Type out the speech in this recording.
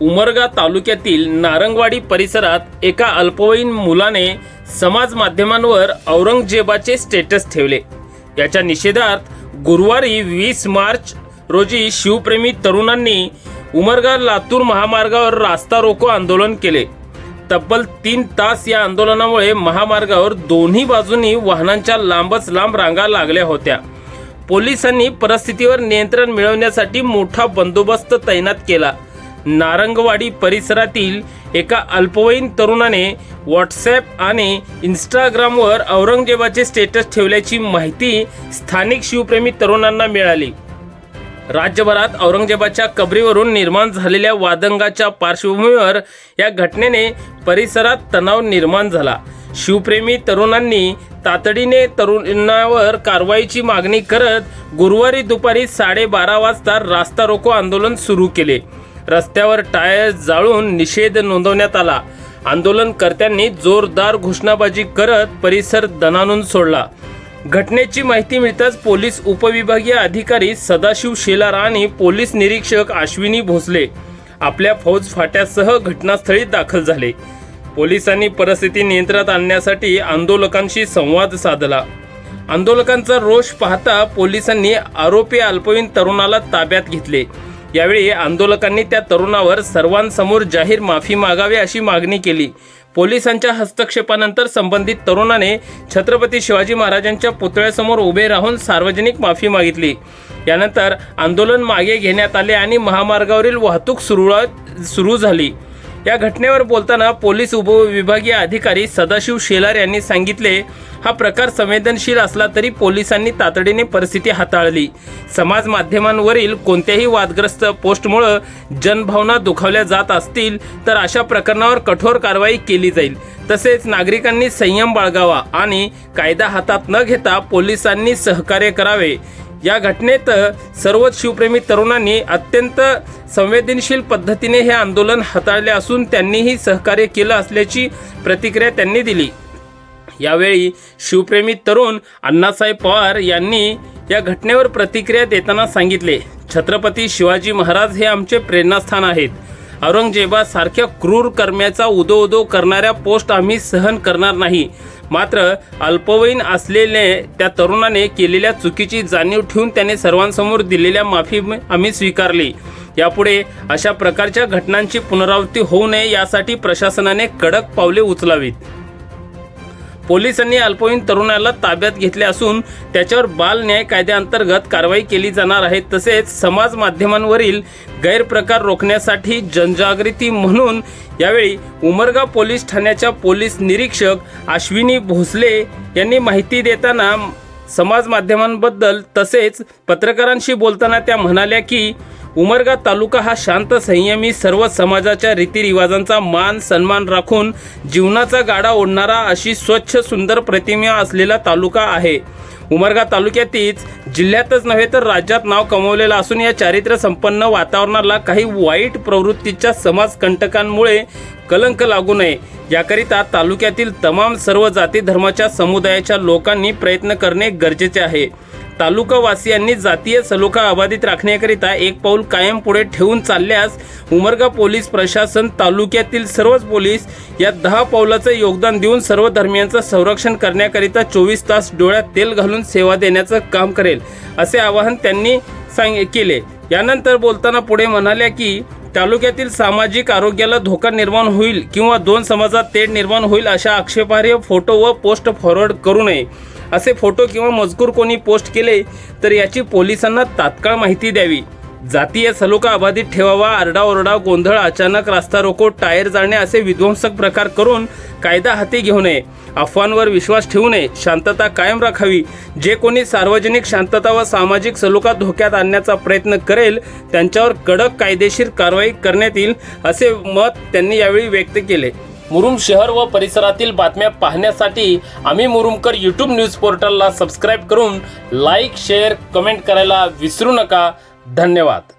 उमरगा तालुक्यातील नारंगवाडी परिसरात एका अल्पवयीन मुलाने समाज माध्यमांवर औरंगजेबाचे स्टेटस ठेवले. याच्या निषेधार्थ गुरुवारी वीस मार्च रोजी शिवप्रेमी तरुणांनी उमरगा लातूर महामार्गावर रास्ता रोको आंदोलन केले. तब्बल तीन तास या आंदोलनामुळे महामार्गावर दोन्ही बाजूंनी वाहनांच्या लांबच लांब रांगा लागल्या होत्या. पोलिसांनी परिस्थितीवर नियंत्रण मिळवण्यासाठी मोठा बंदोबस्त तैनात केला. नारंगवाडी परिसरातील एका अल्पवयीन तरुणाने व्हॉट्सॲप आणि इंस्टाग्रामवर औरंगजेबाचे स्टेटस ठेवल्याची माहिती स्थानिक शिवप्रेमी तरुणांना मिळाली. राज्यभरात औरंगजेबाच्या कबरीवरून निर्माण झालेल्या वादंगाच्या पार्श्वभूमीवर या घटनेने परिसरात तणाव निर्माण झाला. शिवप्रेमी तरुणांनी तातडीने तरुणांवर कारवाईची मागणी करत गुरुवारी दुपारी साडेबारा वाजता रास्ता रोको आंदोलन सुरू केले. रस्त्यावर टायर जाळून निषेध नोंदवण्यात आला. आंदोलनकर्त्यांनी जोरदार घोषणाबाजी करत परिसर दणानून सोडला. घटनेची माहिती मिळताच पोलीस उपविभागीय अधिकारी सदाशिव शेलार आणि पोलीस निरीक्षक अश्विनी भोसले आपल्या फौज फाट्यासह घटनास्थळी दाखल झाले. पोलिसांनी परिस्थिती नियंत्रणात आणण्यासाठी आंदोलकांशी संवाद साधला. आंदोलकांचा रोष पाहता पोलिसांनी आरोपी अल्पवयीन तरुणाला ताब्यात घेतले. यावेळी आंदोलकांनी त्या तरुणावर सर्वांसमोर जाहीर माफी मागावी अशी मागणी केली. पोलिसांच्या हस्तक्षेपानंतर संबंधित तरुणाने छत्रपती शिवाजी महाराजांच्या पुतळ्यासमोर उभे राहून सार्वजनिक माफी मागितली. यानंतर आंदोलन मागे घेण्यात आले आणि महामार्गावरील वाहतूक सुरू सुरू झाली. या घटनेवर बोलताना पोलीस उपविभागीय अधिकारी सदाशिव शेलार यांनी सांगितले हा प्रकार संवेदनशील असला तरी पोलिसांनी तातडीने परिस्थिती हाताळली. समाज माध्यमांवरील कोणत्याही वादग्रस्त पोस्टमुळं जनभावना दुखावल्या जात असतील तर अशा प्रकरणावर कठोर कारवाई केली जाईल. तसेच नागरिकांनी संयम बाळगावा आणि कायदा हातात न घेता पोलिसांनी सहकार्य करावे. या घटनेत सर्वच शिवप्रेमी तरुणांनी अत्यंत संवेदनशील पद्धतीने हे आंदोलन हाताळले असून त्यांनीही सहकार्य केलं असल्याची प्रतिक्रिया त्यांनी दिली. यावेळी शिवप्रेमी तरुण अण्णासाहेब पवार यांनी या घटनेवर प्रतिक्रिया देताना सांगितले छत्रपती शिवाजी महाराज हे आमचे प्रेरणास्थान आहेत. औरंगजेबासारख्या क्रूर कर्म्याचा उदो उदो करणाऱ्या पोस्ट आम्ही सहन करणार नाही. मात्र अल्पवयीन असलेले त्या तरुणाने केलेल्या चुकीची जाणीव ठेवून त्याने सर्वांसमोर दिलेल्या माफी आम्ही स्वीकारली. यापुढे अशा प्रकारच्या घटनांची पुनरावृत्ती होऊ नये यासाठी प्रशासनाने कडक पावले उचलावीत. पोलिसांनी अल्पवयीन तरुणाला ताब्यात घेतले असून त्याच्यावर बाल न्याय कायद्याअंतर्गत कारवाई केली जाणार आहे. तसेच समाज माध्यमांवरील गैरप्रकार रोखण्यासाठी जनजागृती म्हणून यावेळी उमरगा पोलीस ठाण्याच्या पोलीस निरीक्षक अश्विनी भोसले यांनी माहिती देताना समाज माध्यमांबद्दल तसेच पत्रकारांशी बोलताना त्या म्हणाल्या की उमरगा तालुका हा शांत संयमी सर्व समाजाच्या रीतिरिवाजांचा मान सन्मान राखून जीवनाचा गाडा ओढणारा अशी स्वच्छ सुंदर प्रतिमा असलेला तालुका आहे. उमरगा तालुक्यातीच जिल्ह्यातच नव्हे तर राज्यात नाव कमवलेलं असून या चारित्र्य संपन्न वातावरणाला काही वाईट प्रवृत्तीच्या समाजकंटकांमुळे कलंक लागू नये. याकरिता तालुक्यातील तमाम सर्व जाती धर्माच्या समुदायाच्या लोकांनी प्रयत्न करणे गरजेचे आहे. तालुकावासियांनी जातीय सलोखा अबाधित राखण्याकरिता एक पाऊल कायम पुढे ठेवून चालल्यास उमरगा पोलीस प्रशासन तालुक्यातील सर्वच पोलीस या दहा पावलाचं योगदान देऊन सर्व धर्मियांचं संरक्षण करण्याकरिता चोवीस तास डोळ्यात तेल घालून सेवा देण्याचं काम करेल असे आवाहन त्यांनी सांग केले. यानंतर बोलताना पुढे म्हणाल्या की तालुक्यातील सामाजिक आरोग्याला धोका निर्माण होईल किंवा दोन समाजात तेढ निर्माण होईल अशा आक्षेपार्ह फोटो व पोस्ट फॉरवर्ड करू नये. असे फोटो किंवा मजकूर कोणी पोस्ट केले तर याची पोलिसांना तात्काळ माहिती द्यावी. जातीय सलोखा अबाधित ठेवावा आरडाओरडा गोंधळ अचानक रास्ता रोको टायर जाळणे असे विध्वंसक प्रकार करून कायदा हाती घेऊ नये. अफवांवर विश्वास ठेवू नये. शांतता कायम राखावी. जे कोणी सार्वजनिक शांतता व सामाजिक सलोखा धोक्यात आणण्याचा प्रयत्न करेल त्यांच्यावर कडक कायदेशीर कारवाई करण्यात येईल असे मत त्यांनी यावेळी व्यक्त केले. मुरुम शहर व परिसरातील बातम्या पाहण्यासाठी आम्ही मुरुमकर यूट्यूब न्यूज पोर्टलला सबस्क्राईब करून लाईक शेअर कमेंट करायला विसरू नका. धन्यवाद.